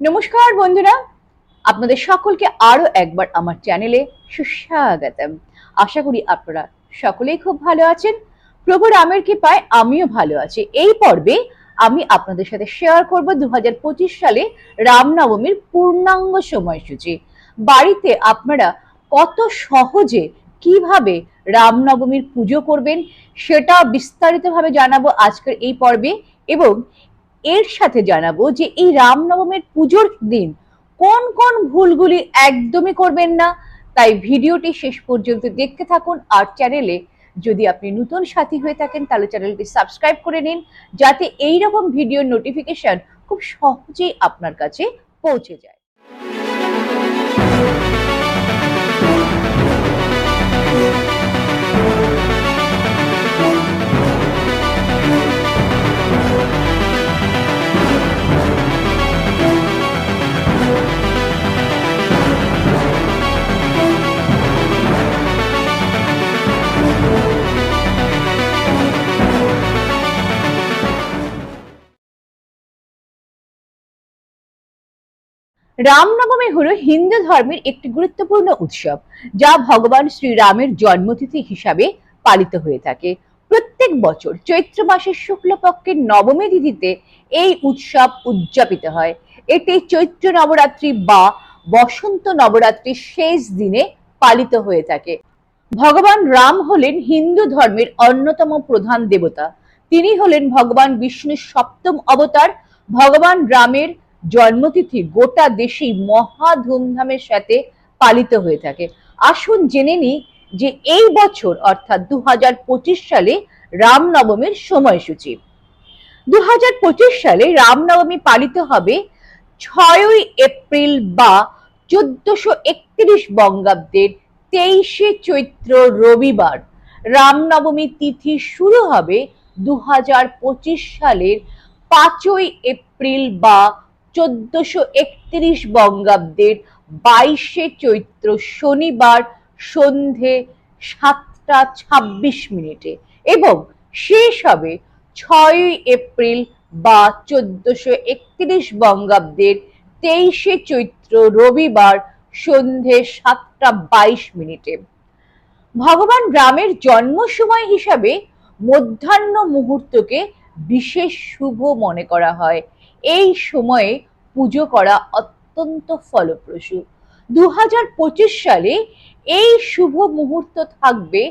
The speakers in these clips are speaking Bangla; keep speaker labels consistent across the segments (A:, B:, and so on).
A: নমস্কার বন্ধুরা, আপনাদের সকলকে আরও একবার আমার চ্যানেলে সুস্বাগতম। আশা করি আপনারা সকলেই খুব ভালো আছেন। প্রভু রামের কৃপায় আমিও ভালো আছি। এই পর্বে আমি আপনাদের সাথে শেয়ার করব দুহাজার পঁচিশ সালে রামনবমীর পূর্ণাঙ্গ সময়সূচি। বাড়িতে আপনারা কত সহজে কীভাবে রামনবমীর পুজো করবেন সেটা বিস্তারিতভাবে জানাব আজকের এই পর্বে এবং এর সাথে জানাব যে এই রামনবমের পুজোর দিন কোন কোন ভুলগুলি একদমই করবেন না। তাই ভিডিওটি শেষ পর্যন্ত দেখতে থাকুন আর চ্যানেলে যদি আপনি নতুন সাথী হয়ে থাকেন তাহলে চ্যানেলটি সাবস্ক্রাইব করে নিন যাতে এই রকম ভিডিওর নোটিফিকেশন খুব সহজেই আপনার কাছে পৌঁছে যায়। রামনবমী হলো হিন্দু ধর্মের একটি গুরুত্বপূর্ণ উৎসব, যা ভগবান শ্রীরামের জন্মতিথি হিসাবে পালিত হয়ে থাকে। প্রত্যেক বছর চৈত্র মাসের শুক্লপক্ষের নবমী তিথিতে এই উৎসব উদযাপিত হয়। এটি চৈত্র নবরাত্রি বা বসন্ত নবরাত্রির শেষ দিনে পালিত হয়ে থাকে। ভগবান রাম হলেন হিন্দু ধর্মের অন্যতম প্রধান দেবতা। তিনি হলেন ভগবান বিষ্ণুর সপ্তম অবতার, ভগবান রামের জন্মতিথি গোটা দেশেই মহা ধুমধামের সাথে পালিত হয়ে থাকে। আসুন জেনে নিই যে এই বছর, অর্থাৎ দুহাজার পঁচিশ সালে রামনবমীর সময়সূচি। দুই হাজার পঁচিশ সালে রামনবমী পালিত হবে ছয়ই এপ্রিল বা চোদ্দশো একত্রিশ বঙ্গাব্দের তেইশে চৈত্র রবিবার। রামনবমী তিথি শুরু হবে দু হাজার পঁচিশ সালের পাঁচই এপ্রিল বা চোদ্দশো একত্রিশ বঙ্গাব্দের বাইশে চৈত্র শনিবার সন্ধে সাতটা ছাব্বিশ মিনিটে এবং শেষ হবে ছয় এপ্রিল বা চোদ্দশো একত্রিশ বঙ্গাব্দের তেইশে চৈত্র রবিবার সন্ধে সাতটা বাইশ মিনিটে। ভগবান রামের জন্ম সময় হিসাবে মধ্যাহ্ন মুহূর্তকে বিশেষ শুভ মনে করা হয়। এই সময়ে পুজো করা অত্যন্ত ফলপ্রসূ। দু সালে এই শুভ মুহূর্ত থাকবে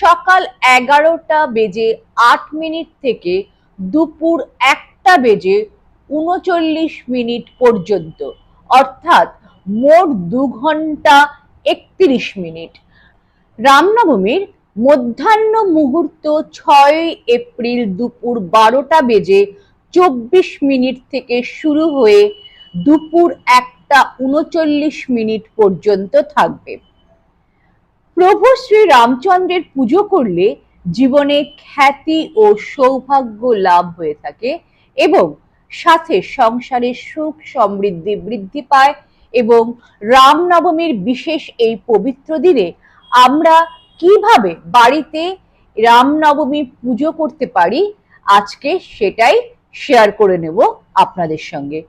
A: সকাল এগারোটা বেজে আট মিনিট থেকে দুপুর একটা বেজে উনচল্লিশ মিনিট পর্যন্ত। অর্থাৎ মোট দু ঘণ্টা একত্রিশ মিনিট। রামনবমীর মধ্যাহ্ন মুহূর্ত ছয় এপ্রিল দুপুর বারোটা বেজে চব্বিশ মিনিট থেকে শুরু হয়ে দুপুর একটা উনচল্লিশ মিনিট পর্যন্ত থাকবে। প্রভু শ্রী রামচন্দ্রের পুজো করলে জীবনে খ্যাতি ও সৌভাগ্য লাভ হয়ে থাকে এবং সাথে সংসারে সুখ সমৃদ্ধি বৃদ্ধি পায় এবং রামনবমীর বিশেষ এই পবিত্র দিনে আমরা কীভাবে বাড়িতে রামনবমী পুজো করতে পারি, আজকে সেটাই শেয়ার করে নেব আপনাদের সঙ্গে।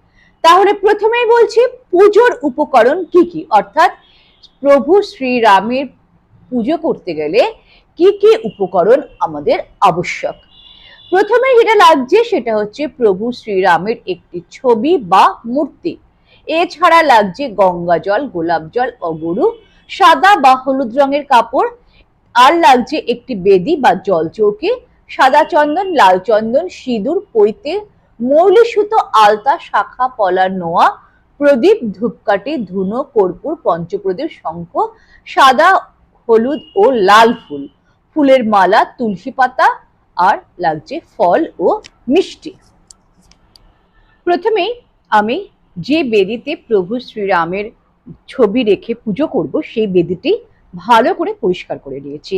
A: তাহলে প্রথমেই বলছি, পুজোর উপকরণ কি কি? অর্থাৎ প্রভু শ্রীরামের পুজো করতে গেলে কি কি উপকরণ আমাদের আবশ্যক? প্রথমে যেটা লাগছে সেটা হচ্ছে প্রভু শ্রীরামের একটি ছবি বা মূর্তি। এছাড়া লাগছে গঙ্গা জল, গোলাপ জল, অগরু, সাদা বা হলুদ রঙের কাপড়। আর লাগছে একটি বেদি বা জল চৌকি। সাদা চন্দন লাল চন্দন সিঁদুর, পৈতে মৌলি সুতো আলতা, শাখা পলা নোয়া, প্রদীপ, ধূপকাঠি, ধুনো, কর্পূর, পঞ্চপ্রদীপ, শঙ্খ, সাদা, হলুদ ও লাল ফুল। ফুলের মালা, তুলসী পাতা আর লাগছে ফল ও মিষ্টি। প্রথমেই আমি যে বেদিতে প্রভু শ্রীরামের ছবি রেখে পুজো করব, সেই বেদিটি ভালো করে পরিষ্কার করে নিয়েছি।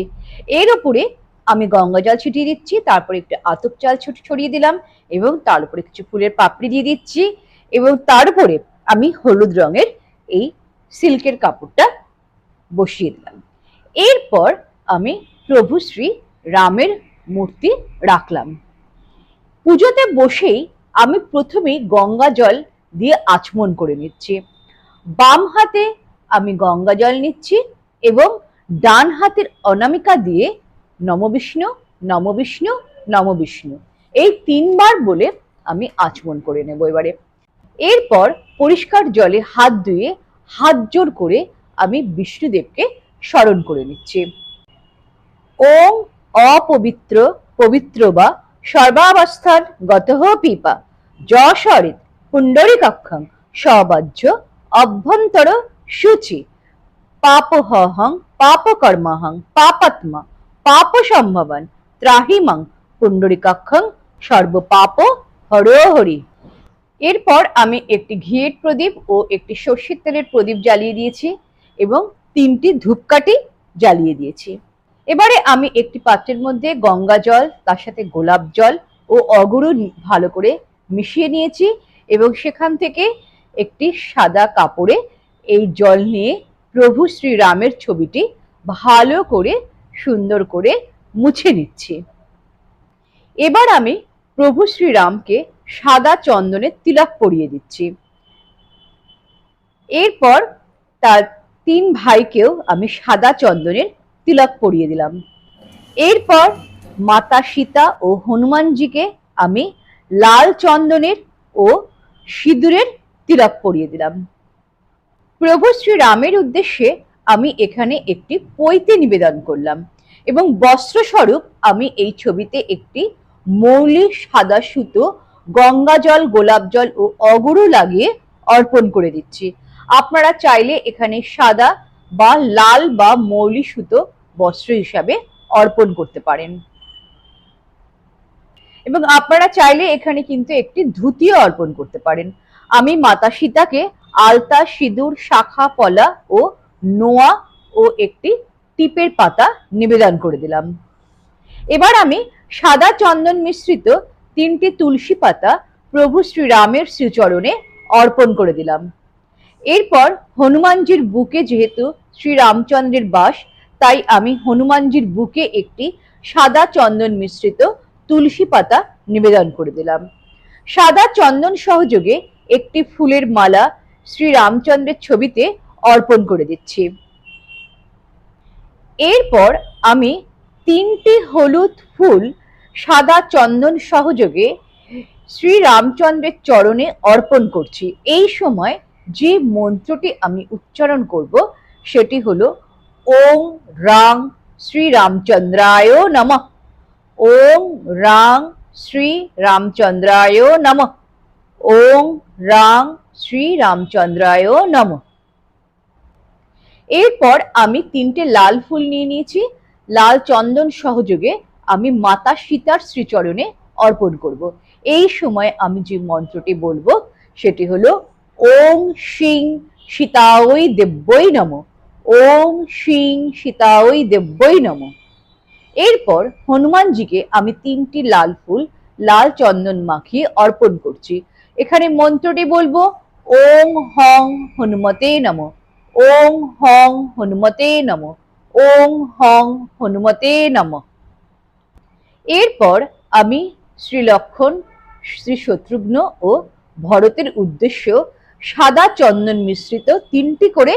A: এর উপরে আমি গঙ্গা জল ছিটিয়ে দিচ্ছি, তারপরে একটু আতপ চাল ছড়িয়ে দিলাম এবং তার উপরে কিছু ফুলের পাপড়ি দিয়ে দিচ্ছি এবং তারপরে আমি হলুদ রঙের এই সিল্কের কাপড়টা বসিয়ে দিলাম। এরপর আমি প্রভু শ্রী রামের মূর্তি রাখলাম। পুজোতে বসেই আমি প্রথমেই গঙ্গা জল দিয়ে আচমন করে নিচ্ছি। বাম হাতে আমি গঙ্গা জল নিচ্ছি এবং ডান হাতের অনামিকা দিয়ে নমবিষ্ণু নমবিষ্ণু নমবিষ্ণু এই তিনবার বলে আমি আচমন করে নেব এবারে। এরপর পরিষ্কার জলে হাত ধুয়ে হাত জোর করে আমি বিষ্ণুদেবকে স্মরণ করে নিচ্ছি। ওম অপবিত্র পবিত্র বা সর্বাবস্থান গত পিপা, যশরিত পুণ্ডরী কক্ষং সবাজ্য অভ্যন্তর শুচি পাপহং পাপকর্মহং পাপাত্মা। পাপ সম্ভবন ত্রাহিমং পুণ্ডরিকাক্ষং সর্বপাপ হরি এরপর আমি একটি ঘিয়ের প্রদীপ ও একটি সর্ষের তেলের প্রদীপ জ্বালিয়ে দিয়েছি এবং তিনটি ধূপকাঠি জ্বালিয়ে দিয়েছি। এবারে আমি একটি পাত্রের মধ্যে গঙ্গা জল, তার সাথে গোলাপ জল ও অগুরু ভালো করে মিশিয়ে নিয়েছি এবং সেখান থেকে একটি সাদা কাপড়ে এই জল নিয়ে প্রভু শ্রীরামের ছবিটি ভালো করে সুন্দর করে মুছে নিচ্ছি। এবার আমি প্রভু শ্রীরামকে সাদা চন্দনের তিলক পরিয়ে দিচ্ছি। এরপর তার তিন ভাইকেও আমি সাদা চন্দনের তিলক পরিয়ে দিলাম। এরপর মাতা সীতা ও হনুমানজিকে আমি লাল চন্দনের ও সিঁদুরের তিলক পরিয়ে দিলাম। প্রভু শ্রীরামের উদ্দেশ্যে আমি এখানে একটি পৈতে নিবেদন করলাম। এবং বস্ত্রস্বরূপ আমি এই ছবিতে একটি মৌলি সাদা সুতো, গঙ্গা জল, গোলাপ জল ও অগুরু লাগিয়ে অর্পণ করে দিচ্ছি। আপনারা চাইলে এখানে সাদা বা লাল বা মৌলি সুতো, বস্ত্র হিসাবে অর্পণ করতে পারেন। এবং আপনারা চাইলে এখানে কিন্তু একটি ধুতিও অর্পণ করতে পারেন। আমি মাতা সীতাকে আলতা, সিঁদুর, শাখা, পলা ও নোয়া ও একটি টিপের পাতা নিবেদন করে দিলাম। এবার আমি সাদা চন্দন মিশ্রিত তিনটি তুলসী পাতা প্রভু শ্রীরামের শ্রীচরণে অর্পণ করে দিলাম। এরপর হনুমানজির বুকে যেহেতু শ্রীরামচন্দ্রের বাস, তাই আমি হনুমানজির বুকে একটি সাদা চন্দন মিশ্রিত তুলসী পাতা নিবেদন করে দিলাম। সাদা চন্দন সহযোগে একটি ফুলের মালা শ্রীরামচন্দ্রের ছবিতে অর্পণ করে দিচ্ছি। এরপর আমি তিনটি হলুদ ফুল সাদা চন্দন সহযোগে শ্রী রামচন্দ্রের চরণে অর্পণ করছি। এই সময় যে মন্ত্রটি আমি উচ্চারণ করব, সেটি হলো, ওং রাং শ্রী রামচন্দ্রায় নমঃ। ওং রাং শ্রী রামচন্দ্রায় নমঃ। ওং রাং শ্রী রামচন্দ্রায় নমঃ। এরপর আমি তিনটে লাল ফুল নিয়ে নিয়েছি। লাল চন্দন সহযোগে আমি মাতা সীতার শ্রীচরণে অর্পণ করব। এই সময় আমি যে মন্ত্রটি বলব, সেটি হলো, ওম শিং সীতাওই দেব্যই নম। ওম শিং সীতাওই দেব্যই নম। এরপর হনুমানজিকে আমি তিনটি লাল ফুল, লাল চন্দন মাখিয়ে অর্পণ করছি। এখানে মন্ত্রটি বলব, ওম হং হনুমতে নমঃ। ওং হং হনুমতে নম। ওং হং হনুমতে নম। এরপর আমি শ্রী লক্ষণ শ্রী শত্রুঘ্ন ও ভরতের উদ্দেশ্য সাদা চন্দন মিশ্রিত তিনটি করে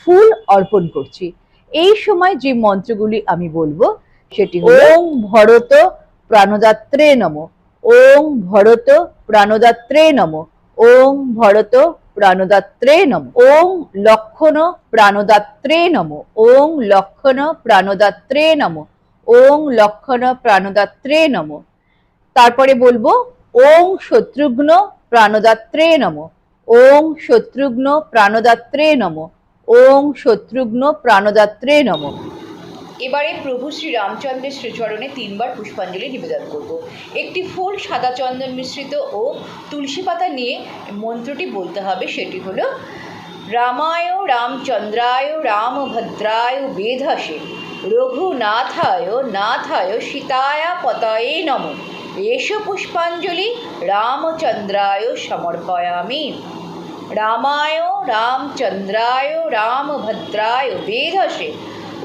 A: ফুল অর্পণ করছি। এই সময় যে মন্ত্রগুলি আমি বলব সেটি ওং ভরত প্রাণদাত্রে নম। ওং ভরত প্রাণদাত্রে নম। ওং ভরত প্রাণদাত্রে নম। ওং লক্ষণ প্রাণদাত্রে নম। ওং লক্ষণ প্রাণদাত্রে নম। ওং লক্ষণ প্রাণদাত্রে নম। তারপরে বলব, ওং শত্রুঘ্ন প্রাণদাত্রে নম। ওং শত্রুঘ্ন প্রাণদাত্রে নম। ওং শত্রুঘ্ন প্রাণদাত্রে নম। এবারে প্রভু শ্রী রামচন্দ্রের শ্রীচরণে তিনবার পুষ্পাঞ্জলি নিবেদন করব। একটি ফুল সাদা চন্দন মিশ্রিত ও তুলসী পাতা নিয়ে মন্ত্রটি বলতে হবে, সেটি হলো, রামায় রামচন্দ্রায় রামভদ্রায় বেধসে, রঘুনাথায় নাথায় সীতায়া পতয়ে নম। এষ পুষ্পাঞ্জলি রামচন্দ্রায় সমর্পয়ামি। রামায় রামচন্দ্রায় রামভদ্রায় বেধসে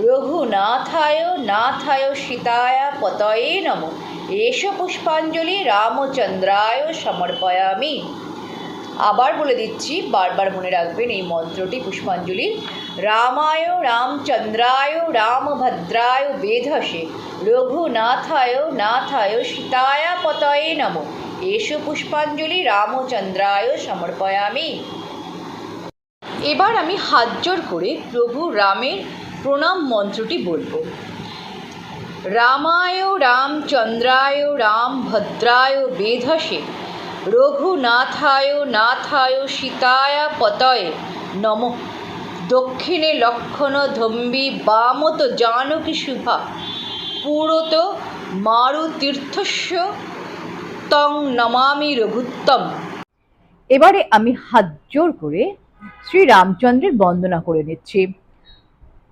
A: রঘুনাথায়, নাথায় সীতায় পতয়ে নম। এষ পুষ্পাঞ্জলি রামচন্দ্রায় সমর্পয়ামি। আবার বলে দিচ্ছি, বারবার মনে রাখবেন এই মন্ত্রটি পুষ্পাঞ্জলির রামায় রামচন্দ্রায় রামভদ্রায় বেধসে। রঘুনাথায়, নাথায় সীতায়া পতয়ে নম। এসো পুষ্পাঞ্জলি রামচন্দ্রায় সমর্পয়ামি। এবার আমি হাত জোর করে প্রভু রামের প্রণাম মন্ত্রটি বলব। রামায় রামচন্দ্রায় রাম ভদ্রায় বেধসে, রঘুনাথায় নাথায় সীতায় পতয়ে নম। দক্ষিণে লক্ষণ ধম্বি বামত জানকী শুভা, পুরত মারুতীর্থস্য তং নমামি রঘুত্তম। এবারে আমি হাত জোর করে শ্রী রামচন্দ্রের বন্দনা করে নিচ্ছি।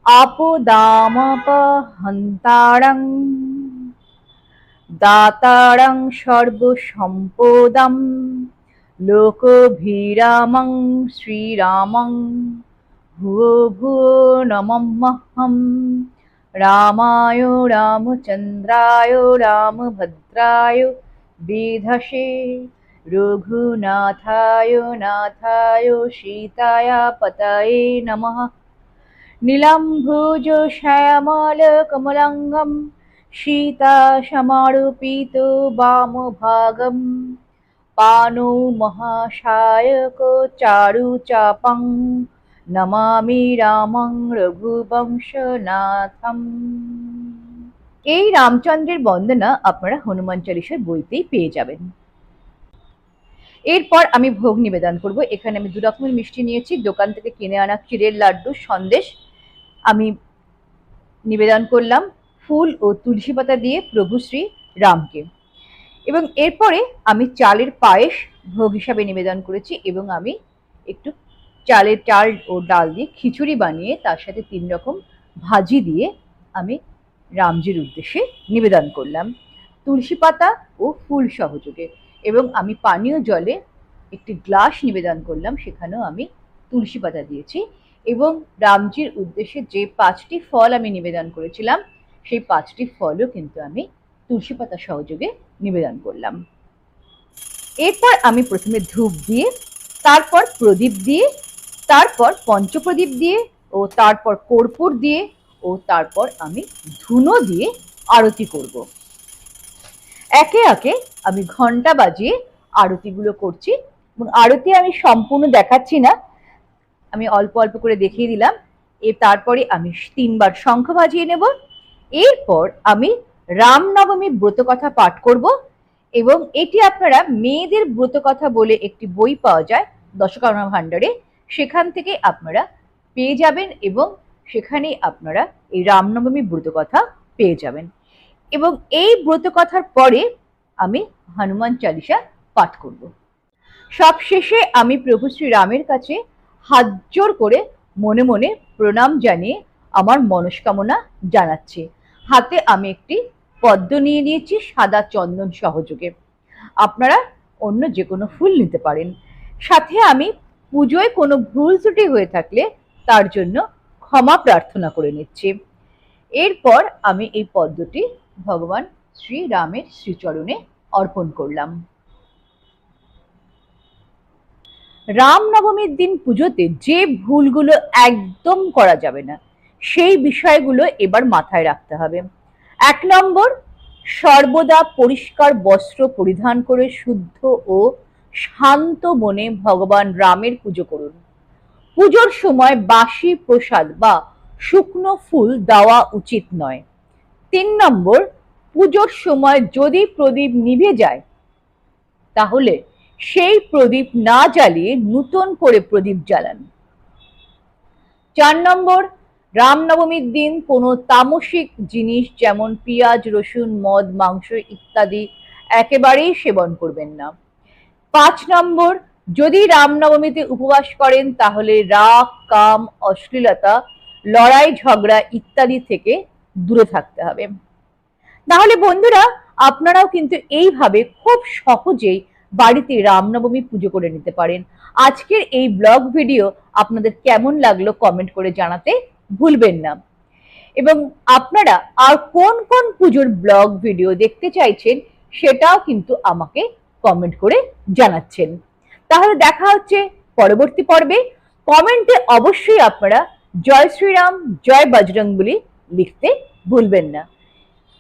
A: আপদামাপহন্তারং দাতারং সর্বসম্পদম লোকভিরামং শ্রীরামং ভুয়ো ভুয়ো নমহম রামায় রামচন্দ্রায় রামভদ্রায় বিধসে রঘুনাথায় নাথায় সীতায়া পতয়ে নমঃ নীলাম্ভুজ শ্যামল কমলাঙ্গম সমারূপিত বামভাগম। পানৌ মহাশায়ক চারু চাপং, নমামি রামং রঘুবংশনাথম। এই রামচন্দ্রের বন্দনা আপনারা হনুমান চালিসার বইতেই পেয়ে যাবেন। এরপর আমি ভোগ নিবেদন করব। এখানে আমি দু রকমের মিষ্টি নিয়েছি। দোকান থেকে কিনে আনা ক্ষীরের লাড্ডু সন্দেশ আমি নিবেদন করলাম ফুল ও তুলসী পাতা দিয়ে প্রভু শ্রী রামকে। এবং এরপরে আমি চালের পায়েস ভোগ হিসাবে নিবেদন করেছি এবং আমি একটু চালের চাল ও ডাল দিয়ে খিচুড়ি বানিয়ে তার সাথে তিন রকম ভাজি দিয়ে আমি রামজির উদ্দেশ্যে নিবেদন করলাম। তুলসী পাতা ও ফুল সহযোগে। এবং আমি পানীয় জলে একটি গ্লাস নিবেদন করলাম, সেখানেও আমি তুলসী পাতা দিয়েছি। এবং রামজির উদ্দেশ্যে যে পাঁচটি ফল আমি নিবেদন করেছিলাম, সেই পাঁচটি ফলও কিন্তু আমি তুলসী পাতা সহযোগে নিবেদন করলাম। এরপর আমি প্রথমে ধূপ দিয়ে, তারপর প্রদীপ দিয়ে, তারপর পঞ্চপ্রদীপ দিয়ে, ও তারপর কর্পূর দিয়ে, ও তারপর আমি ধুনো দিয়ে আরতি করব। একে একে আমি ঘণ্টা বাজিয়ে আরতিগুলো করছি এবং আরতি আমি সম্পূর্ণ দেখাচ্ছি না আমি অল্প অল্প করে দেখিয়ে দিলাম। এ তারপরে আমি তিনবার শঙ্খ বাজিয়ে নেব। এরপর আমি রামনবমী ব্রতকথা পাঠ করব এবং এটি আপনারা মেয়েদের ব্রতকথা বলে একটি বই পাওয়া যায় দশকর্মা ভাণ্ডারে। সেখান থেকে আপনারা পেয়ে যাবেন এবং সেখানেই আপনারা এই রামনবমী ব্রতকথা পেয়ে যাবেন। এবং এই ব্রতকথার পরে আমি হনুমান চালিসা পাঠ করব। সব শেষে আমি প্রভু শ্রী রামের কাছে হাত জোর করে মনে মনে প্রণাম জানিয়ে আমার মনস্কামনা জানাচ্ছি। হাতে আমি একটি পদ্ম নিয়ে নিয়েছি, সাদা চন্দন সহযোগে। আপনারা অন্য যে কোনো ফুল নিতে পারেন। সাথে আমি পুজোয় কোনো ভুল ত্রুটি হয়ে থাকলে তার জন্য ক্ষমা প্রার্থনা করে নিচ্ছি। এরপর আমি এই পদ্মটি ভগবান শ্রীরামের শ্রীচরণে অর্পণ করলাম। রামনবমীর দিন পুজোতে যে ভুলগুলো একদম করা যাবে না, সেই বিষয়গুলো এবার মাথায় রাখতে হবে। এক নম্বর, সর্বদা পরিষ্কার বস্ত্র পরিধান করে শুদ্ধ ও শান্ত মনে ভগবান রামের পুজো করুন। পুজোর সময় বাসি প্রসাদ বা শুকনো ফুল দেওয়া উচিত নয়। তিন নম্বর, পুজোর সময় যদি প্রদীপ নিভে যায়, তাহলে সেই প্রদীপ না জ্বালিয়ে নূতন করে প্রদীপ জ্বালান। চার নম্বর, রামনবমীর দিন কোনো তামসিক জিনিস যেমন পেঁয়াজ, রসুন, মদ, মাংস ইত্যাদি একেবারেই সেবন করবেন না। পাঁচ নম্বর, যদি রামনবমীতে উপবাস করেন তাহলে রাগ, কাম, অশ্লীলতা, লড়াই, ঝগড়া ইত্যাদি থেকে দূরে থাকতে হবে। তাহলে বন্ধুরা, আপনারাও কিন্তু এইভাবে খুব সহজেই বাড়িতে রামনবমী পুজো করে নিতে পারেন। আজকের এই ব্লগ ভিডিও আপনাদের কেমন লাগল কমেন্ট করে জানাতে ভুলবেন না। এবং আপনারা আর কোন কোন পুজোর ব্লগ ভিডিও দেখতে চাইছেন সেটাও কিন্তু আমাকে কমেন্ট করে জানাচ্ছেন। তাহলে দেখা হচ্ছে পরবর্তী পর্বে। কমেন্টে অবশ্যই আপনারা জয় শ্রীরাম, জয় বজরংবলী লিখতে ভুলবেন না।